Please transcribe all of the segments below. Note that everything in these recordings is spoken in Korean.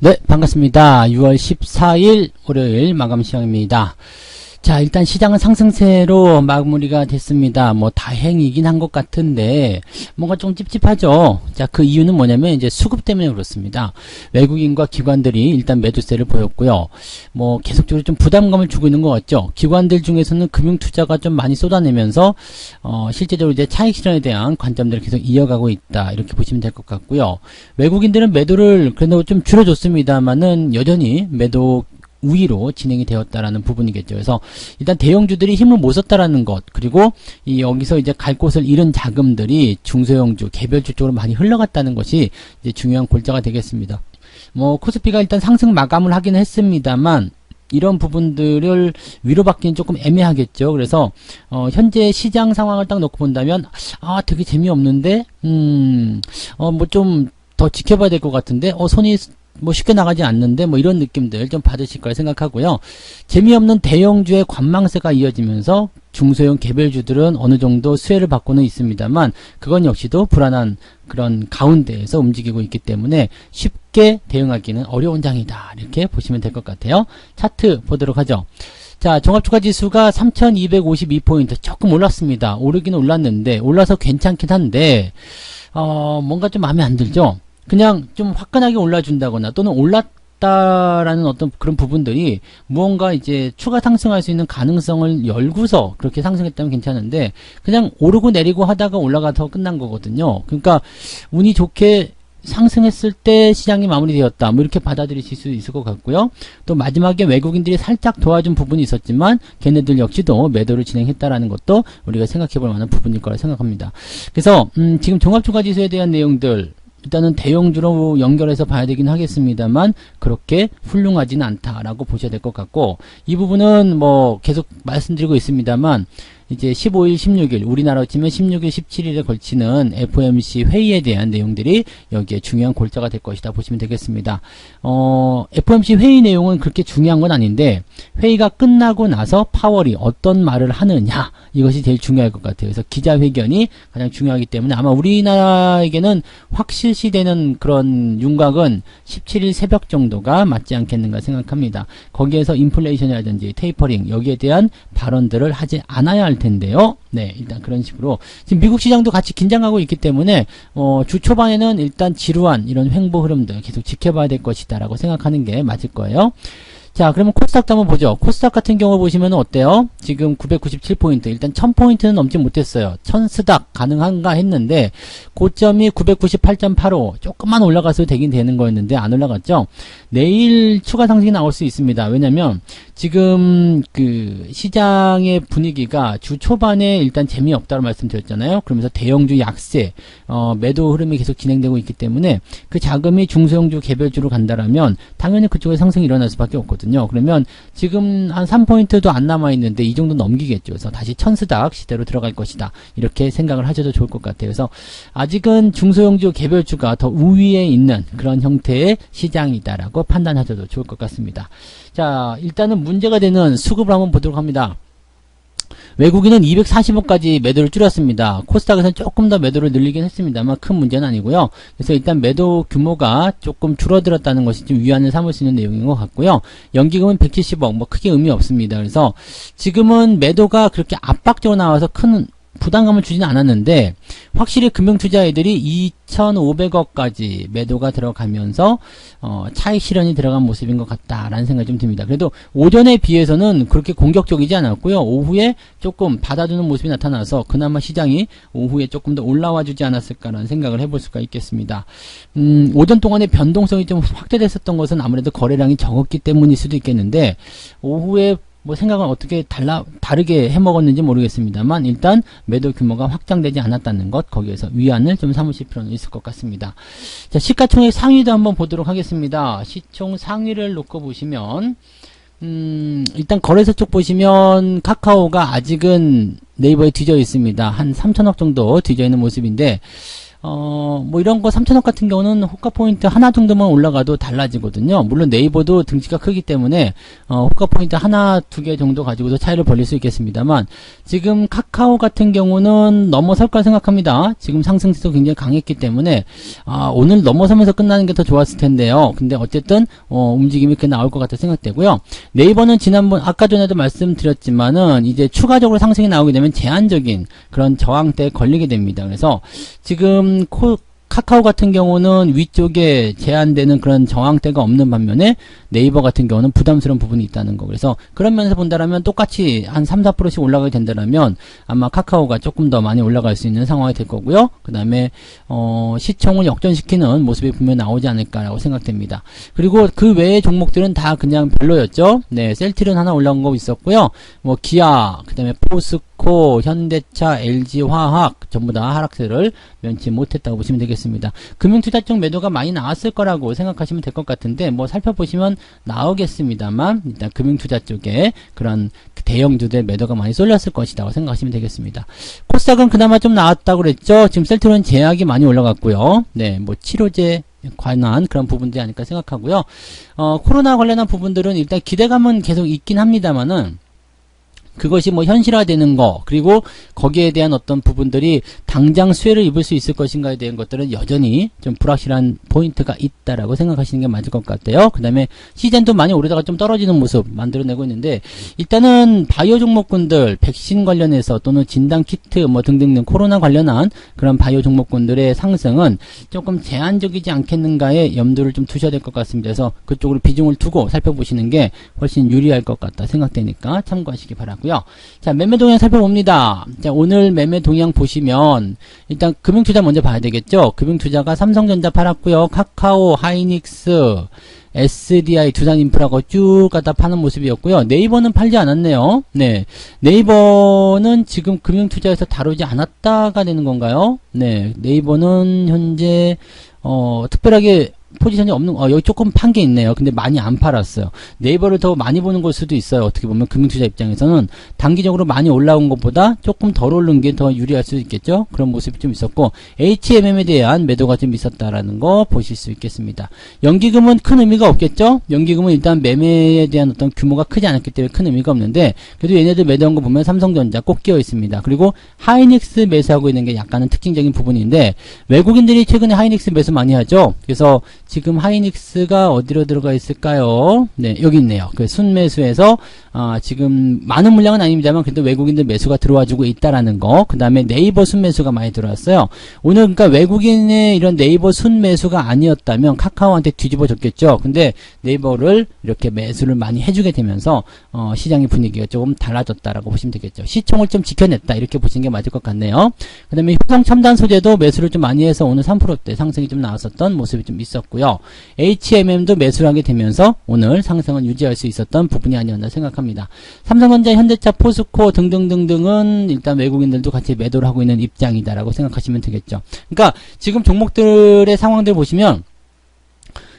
네, 반갑습니다. 6월 14일 월요일 마감 시간입니다. 자, 일단 시장은 상승세로 마무리가 됐습니다. 뭐 다행이긴 한 것 같은데 뭔가 좀 찝찝하죠. 자, 그 이유는 뭐냐면 이제 수급 때문에 그렇습니다. 외국인과 기관들이 일단 매도세를 보였고요. 뭐 계속적으로 좀 부담감을 주고 있는 것 같죠. 기관들 중에서는 금융 투자가 좀 많이 쏟아내면서 어, 실제적으로 이제 차익 실현에 대한 관점들을 계속 이어가고 있다. 이렇게 보시면 될 것 같고요. 외국인들은 매도를 그래도 좀 줄여줬습니다만은 여전히 매도 우위로 진행이 되었다라는 부분이겠죠. 그래서 일단 대형주들이 힘을 못 썼다라는 것 그리고 이 여기서 이제 갈 곳을 잃은 자금들이 중소형주, 개별주 쪽으로 많이 흘러갔다는 것이 이제 중요한 골자가 되겠습니다. 뭐 코스피가 일단 상승 마감을 하긴 했습니다만 이런 부분들을 위로받기는 조금 애매하겠죠. 그래서 어, 현재 시장 상황을 딱 놓고 본다면 아 되게 재미없는데 음어뭐 좀 더 지켜봐야 될 것 같은데 어 손이 뭐 쉽게 나가지 않는데 뭐 이런 느낌들 좀 받으실 거라 생각하고요. 재미없는 대형주의 관망세가 이어지면서 중소형 개별주들은 어느 정도 수혜를 받고는 있습니다만 그건 역시도 불안한 그런 가운데에서 움직이고 있기 때문에 쉽게 대응하기는 어려운 장이다. 이렇게 보시면 될 것 같아요. 차트 보도록 하죠. 자, 종합주가 지수가 3252포인트 조금 올랐습니다. 오르기는 올랐는데 올라서 괜찮긴 한데 어, 뭔가 좀 마음에 안 들죠? 그냥 좀 화끈하게 올라준다거나 또는 올랐다라는 어떤 그런 부분들이 무언가 이제 추가 상승할 수 있는 가능성을 열고서 그렇게 상승했다면 괜찮은데 그냥 오르고 내리고 하다가 올라가서 끝난 거거든요. 그러니까 운이 좋게 상승했을 때 시장이 마무리되었다. 뭐 이렇게 받아들이실 수 있을 것 같고요. 또 마지막에 외국인들이 살짝 도와준 부분이 있었지만 걔네들 역시도 매도를 진행했다라는 것도 우리가 생각해 볼 만한 부분일 거라 생각합니다. 그래서 음, 지금 종합주가지수에 대한 내용들 일단은 대형주로 연결해서 봐야 되긴 하겠습니다만 그렇게 훌륭하지는 않다라고 보셔야 될 것 같고 이 부분은 뭐 계속 말씀드리고 있습니다만 이제 15일, 16일 우리나라로 치면 16일, 17일에 걸치는 FOMC 회의에 대한 내용들이 여기에 중요한 골자가 될 것이다 보시면 되겠습니다. 어, FOMC 회의 내용은 그렇게 중요한 건 아닌데 회의가 끝나고 나서 파월이 어떤 말을 하느냐 이것이 제일 중요할 것 같아요. 그래서 기자회견이 가장 중요하기 때문에 아마 우리나라에게는 확실시 되는 그런 윤곽은 17일 새벽 정도가 맞지 않겠는가 생각합니다. 거기에서 인플레이션이라든지 테이퍼링 여기에 대한 발언들을 하지 않아야 할 텐데요. 네, 일단 그런 식으로 지금 미국 시장도 같이 긴장하고 있기 때문에 어, 주 초반에는 일단 지루한 이런 횡보 흐름들 계속 지켜봐야 될 것이다라고 생각하는 게 맞을 거예요. 자, 그러면 코스닥도 한번 보죠. 코스닥 같은 경우 보시면 어때요? 지금 997포인트. 일단 1000포인트는 넘지 못했어요. 1000스닥 가능한가 했는데, 고점이 998.85. 조금만 올라가서 되긴 되는 거였는데, 안 올라갔죠? 내일 추가 상승이 나올 수 있습니다. 왜냐면, 지금 그 시장의 분위기가 주 초반에 일단 재미없다고 말씀드렸잖아요. 그러면서 대형주 약세, 어, 매도 흐름이 계속 진행되고 있기 때문에 그 자금이 중소형주 개별주로 간다라면 당연히 그쪽에 상승이 일어날 수밖에 없거든요. 그러면 지금 한 3포인트도 안 남아 있는데 이 정도 넘기겠죠. 그래서 다시 천스닥 시대로 들어갈 것이다. 이렇게 생각을 하셔도 좋을 것 같아요. 그래서 아직은 중소형주 개별주가 더 우위에 있는 그런 형태의 시장이다라고 판단하셔도 좋을 것 같습니다. 자, 일단은 문제가 되는 수급을 한번 보도록 합니다. 외국인은 240원까지 매도를 줄였습니다. 코스닥에서는 조금 더 매도를 늘리긴 했습니다만 큰 문제는 아니고요. 그래서 일단 매도 규모가 조금 줄어들었다는 것이 좀 위안을 삼을 수 있는 내용인 것 같고요. 연기금은 170억, 뭐 크게 의미 없습니다. 그래서 지금은 매도가 그렇게 압박적으로 나와서 큰 부담감을 주지는 않았는데 확실히 금융투자애들이 2,500억까지 매도가 들어가면서 어, 차익 실현이 들어간 모습인 것 같다라는 생각이 좀 듭니다. 그래도 오전에 비해서는 그렇게 공격적이지 않았고요. 오후에 조금 받아주는 모습이 나타나서 그나마 시장이 오후에 조금 더 올라와 주지 않았을까라는 생각을 해볼 수가 있겠습니다. 음, 오전 동안에 변동성이 좀 확대됐었던 것은 아무래도 거래량이 적었기 때문일 수도 있겠는데 오후에 뭐 생각은 어떻게 달라 다르게 해먹었는지 모르겠습니다만 일단 매도 규모가 확장되지 않았다는 것 거기에서 위안을 좀 삼으실 필요는 있을 것 같습니다. 자 시가총액 상위도 한번 보도록 하겠습니다. 시총 상위를 놓고 보시면 음, 일단 거래소 쪽 보시면 카카오가 아직은 네이버에 뒤져 있습니다. 한 3천억 정도 뒤져 있는 모습인데 어, 뭐 이런 거 3천억 같은 경우는 호가 포인트 하나 정도만 올라가도 달라지거든요. 물론 네이버도 등치가 크기 때문에 어, 호가 포인트 하나 두 개 정도 가지고도 차이를 벌릴 수 있겠습니다만 지금 카카오 같은 경우는 넘어설 거라 생각합니다. 지금 상승세도 굉장히 강했기 때문에 아, 오늘 넘어서면서 끝나는 게 더 좋았을 텐데요. 근데 어쨌든 어, 움직임이 꽤 나올 것 같아 생각되고요. 네이버는 지난번 아까 전에도 말씀드렸지만은 이제 추가적으로 상승이 나오게 되면 제한적인 그런 저항대에 걸리게 됩니다. 그래서 지금 코, 카카오 같은 경우는 위쪽에 제한되는 그런 저항대가 없는 반면에 네이버 같은 경우는 부담스러운 부분이 있다는 거. 그래서 그런 면에서 본다라면 똑같이 한 3, 4%씩 올라가게 된다라면 아마 카카오가 조금 더 많이 올라갈 수 있는 상황이 될 거고요. 그 다음에, 어, 시총을 역전시키는 모습이 분명히 나오지 않을까라고 생각됩니다. 그리고 그 외의 종목들은 다 그냥 별로였죠. 네, 셀트리온 하나 올라온 거 있었고요. 뭐, 기아, 그 다음에 포스 코, 현대차, LG화학 전부 다 하락세를 면치 못했다고 보시면 되겠습니다. 금융투자 쪽 매도가 많이 나왔을 거라고 생각하시면 될 것 같은데 뭐 살펴보시면 나오겠습니다만 일단 금융투자 쪽에 그런 대형주들 매도가 많이 쏠렸을 것이라고 생각하시면 되겠습니다. 코스닥은 그나마 좀 나왔다고 그랬죠. 지금 셀트론 제약이 많이 올라갔고요. 네, 뭐 치료제 관한 그런 부분들이 아닐까 생각하고요. 어, 코로나 관련한 부분들은 일단 기대감은 계속 있긴 합니다만은 그것이 뭐 현실화되는 거 그리고 거기에 대한 어떤 부분들이 당장 수혜를 입을 수 있을 것인가에 대한 것들은 여전히 좀 불확실한 포인트가 있다라고 생각하시는 게 맞을 것 같아요. 그 다음에 시젠도 많이 오르다가 좀 떨어지는 모습 만들어내고 있는데 일단은 바이오 종목군들 백신 관련해서 또는 진단 키트 뭐 등등등 코로나 관련한 그런 바이오 종목군들의 상승은 조금 제한적이지 않겠는가에 염두를 좀 두셔야 될 것 같습니다. 그래서 그쪽으로 비중을 두고 살펴보시는 게 훨씬 유리할 것 같다 생각되니까 참고하시기 바라 고요. 자, 매매 동향 살펴봅니다. 자, 오늘 매매 동향 보시면 일단 금융 투자 먼저 봐야 되겠죠. 금융 투자가 삼성전자 팔았고요. 카카오, 하이닉스, SDI, 두산인프라가 쭉 갖다 파는 모습이었고요. 네이버는 팔지 않았네요. 네. 네이버는 지금 금융투자에서 다루지 않았다가 되는 건가요? 네. 네이버는 현재, 어, 특별하게 포지션이 없는, 어, 여기 조금 판 게 있네요. 근데 많이 안 팔았어요. 네이버를 더 많이 보는 걸 수도 있어요. 어떻게 보면 금융투자 입장에서는 단기적으로 많이 올라온 것보다 조금 덜 오른 게 더 유리할 수 있겠죠. 그런 모습이 좀 있었고, HMM에 대한 매도가 좀 있었다라는 거 보실 수 있겠습니다. 연기금은 큰 의미가 없겠죠? 연기금은 일단 매매에 대한 어떤 규모가 크지 않았기 때문에 큰 의미가 없는데, 그래도 얘네들 매도한 거 보면 삼성전자 꼭 끼어 있습니다. 그리고 하이닉스 매수하고 있는 게 약간은 특징적인 부분인데, 외국인들이 최근에 하이닉스 매수 많이 하죠? 그래서 지금 하이닉스가 어디로 들어가 있을까요? 네, 여기 있네요. 그 순매수에서 아, 지금 많은 물량은 아닙니다만 그래도 외국인들 매수가 들어와주고 있다라는 거. 그 다음에 네이버 순매수가 많이 들어왔어요. 오늘 그러니까 외국인의 이런 네이버 순매수가 아니었다면 카카오한테 뒤집어졌겠죠. 근데 네이버를 이렇게 매수를 많이 해주게 되면서 어, 시장의 분위기가 조금 달라졌다라고 보시면 되겠죠. 시총을 좀 지켜냈다 이렇게 보시는 게 맞을 것 같네요. 그 다음에 효성 첨단 소재도 매수를 좀 많이 해서 오늘 3%대 상승이 좀 나왔었던 모습이 좀 있었고요. HMM도 매수를 하게 되면서 오늘 상승을 유지할 수 있었던 부분이 아니었나 생각합니다. 삼성전자, 현대차, 포스코 등등등등은 일단 외국인들도 같이 매도를 하고 있는 입장이다라고 생각하시면 되겠죠. 그러니까 지금 종목들의 상황들 보시면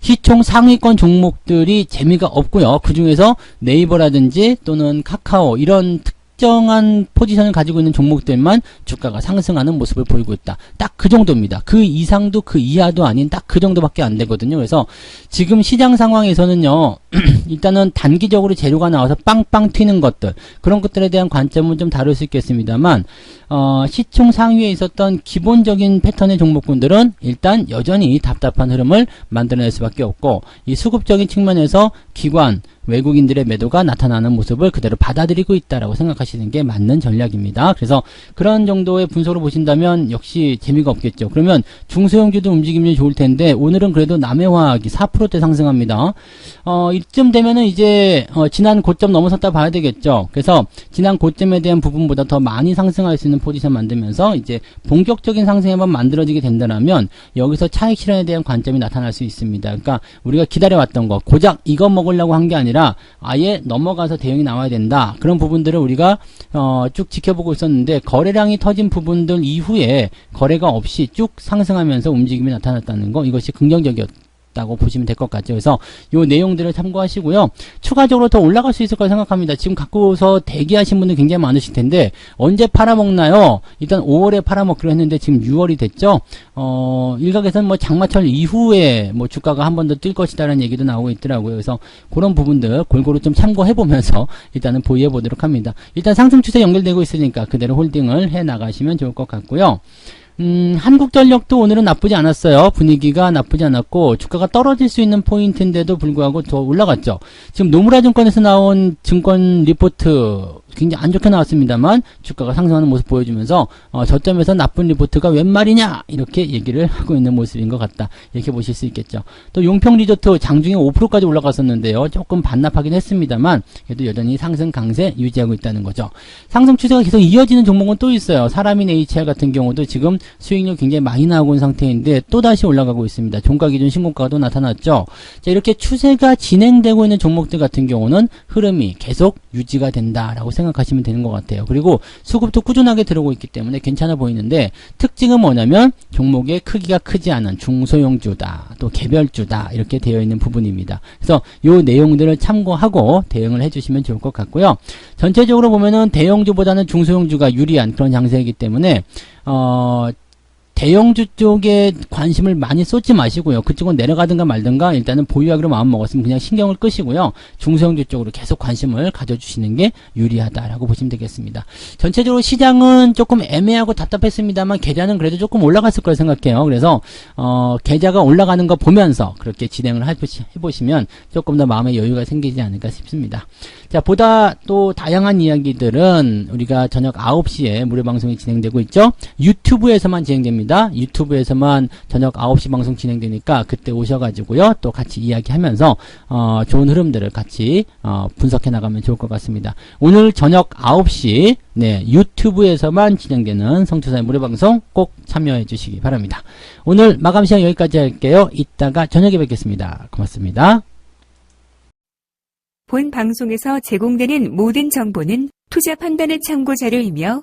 시총 상위권 종목들이 재미가 없고요. 그 중에서 네이버라든지 또는 카카오 이런 특 정한 포지션을 가지고 있는 종목들만 주가가 상승하는 모습을 보이고 있다. 딱 그 정도입니다. 그 이상도 그 이하도 아닌 딱 그 정도밖에 안 되거든요. 그래서 지금 시장 상황에서는요. 일단은 단기적으로 재료가 나와서 빵빵 튀는 것들 그런 것들에 대한 관점은 좀 다룰 수 있겠습니다만 어, 시총 상위에 있었던 기본적인 패턴의 종목군들은 일단 여전히 답답한 흐름을 만들어낼 수밖에 없고 이 수급적인 측면에서 기관 외국인들의 매도가 나타나는 모습을 그대로 받아들이고 있다라고 생각하시는 게 맞는 전략입니다. 그래서 그런 정도의 분석으로 보신다면 역시 재미가 없겠죠. 그러면 중소형주도 움직임이 좋을 텐데 오늘은 그래도 남해화학이 4%대 상승합니다. 어, 이쯤 되면은 이제 어, 지난 고점 넘어섰다 봐야 되겠죠. 그래서 지난 고점에 대한 부분보다 더 많이 상승할 수 있는 포지션 만들면서 이제 본격적인 상승에만 만들어지게 된다면 여기서 차익 실현에 대한 관점이 나타날 수 있습니다. 그러니까 우리가 기다려왔던 거 고작 이거 먹으려고 한 게 아니라 아예 넘어가서 대응이 나와야 된다. 그런 부분들을 우리가 어, 쭉 지켜보고 있었는데 거래량이 터진 부분들 이후에 거래가 없이 쭉 상승하면서 움직임이 나타났다는 거 이것이 긍정적이었. 있다고 보시면 될 것 같죠. 그래서 요 내용들을 참고하시고요. 추가적으로 더 올라갈 수 있을 거라 생각합니다. 지금 갖고서 대기하신 분들 굉장히 많으실 텐데 언제 팔아먹나요? 일단 5월에 팔아먹기로 했는데 지금 6월이 됐죠. 어, 일각에서는 뭐 장마철 이후에 뭐 주가가 한 번 더 뛸 것이다라는 얘기도 나오고 있더라고요. 그래서 그런 부분들 골고루 좀 참고해 보면서 일단은 보유해 보도록 합니다. 일단 상승 추세 연결되고 있으니까 그대로 홀딩을 해 나가시면 좋을 것 같고요. 음, 한국전력도 오늘은 나쁘지 않았어요. 분위기가 나쁘지 않았고 주가가 떨어질 수 있는 포인트인데도 불구하고 더 올라갔죠. 지금 노무라 증권에서 나온 증권 리포트 굉장히 안 좋게 나왔습니다만 주가가 상승하는 모습 보여주면서 어, 저점에서 나쁜 리포트가 웬 말이냐 이렇게 얘기를 하고 있는 모습인 것 같다 이렇게 보실 수 있겠죠. 또 용평 리조트 장중에 5%까지 올라갔었는데요. 조금 반납하긴 했습니다만 그래도 여전히 상승 강세 유지하고 있다는 거죠. 상승 추세가 계속 이어지는 종목은 또 있어요. 사람인 HR 같은 경우도 지금 수익률 굉장히 많이 나오고 있는 상태인데 또 다시 올라가고 있습니다. 종가 기준 신고가도 나타났죠. 자 이렇게 추세가 진행되고 있는 종목들 같은 경우는 흐름이 계속 유지가 된다라고 생각하시면 되는 것 같아요. 그리고 수급도 꾸준하게 들어오고 있기 때문에 괜찮아 보이는데 특징은 뭐냐면 종목의 크기가 크지 않은 중소형주다 또 개별주다 이렇게 되어 있는 부분입니다. 그래서 요 내용들을 참고하고 대응을 해주시면 좋을 것 같고요. 전체적으로 보면은 대형주보다는 중소형주가 유리한 그런 장세이기 때문에 어 대형주 쪽에 관심을 많이 쏟지 마시고요. 그쪽은 내려가든가 말든가 일단은 보유하기로 마음 먹었으면 그냥 신경을 끄시고요. 중소형주 쪽으로 계속 관심을 가져주시는 게 유리하다라고 보시면 되겠습니다. 전체적으로 시장은 조금 애매하고 답답했습니다만 계좌는 그래도 조금 올라갔을 거라 생각해요. 그래서 어 계좌가 올라가는 거 보면서 그렇게 진행을 해보시- 해보시면 조금 더 마음의 여유가 생기지 않을까 싶습니다. 자, 보다 또 다양한 이야기들은 우리가 저녁 9시에 무료 방송이 진행되고 있죠. 유튜브에서만 진행됩니다. 유튜브에서만 저녁 9시 방송 진행되니까 그때 오셔가지고요. 또 같이 이야기하면서 어, 좋은 흐름들을 같이 어, 분석해 나가면 좋을 것 같습니다. 오늘 저녁 9시 네, 유튜브에서만 진행되는 성투사의 무료 방송 꼭 참여해 주시기 바랍니다. 오늘 마감 시간 여기까지 할게요. 이따가 저녁에 뵙겠습니다. 고맙습니다. 본 방송에서 제공되는 모든 정보는 투자 판단의 참고 자료이며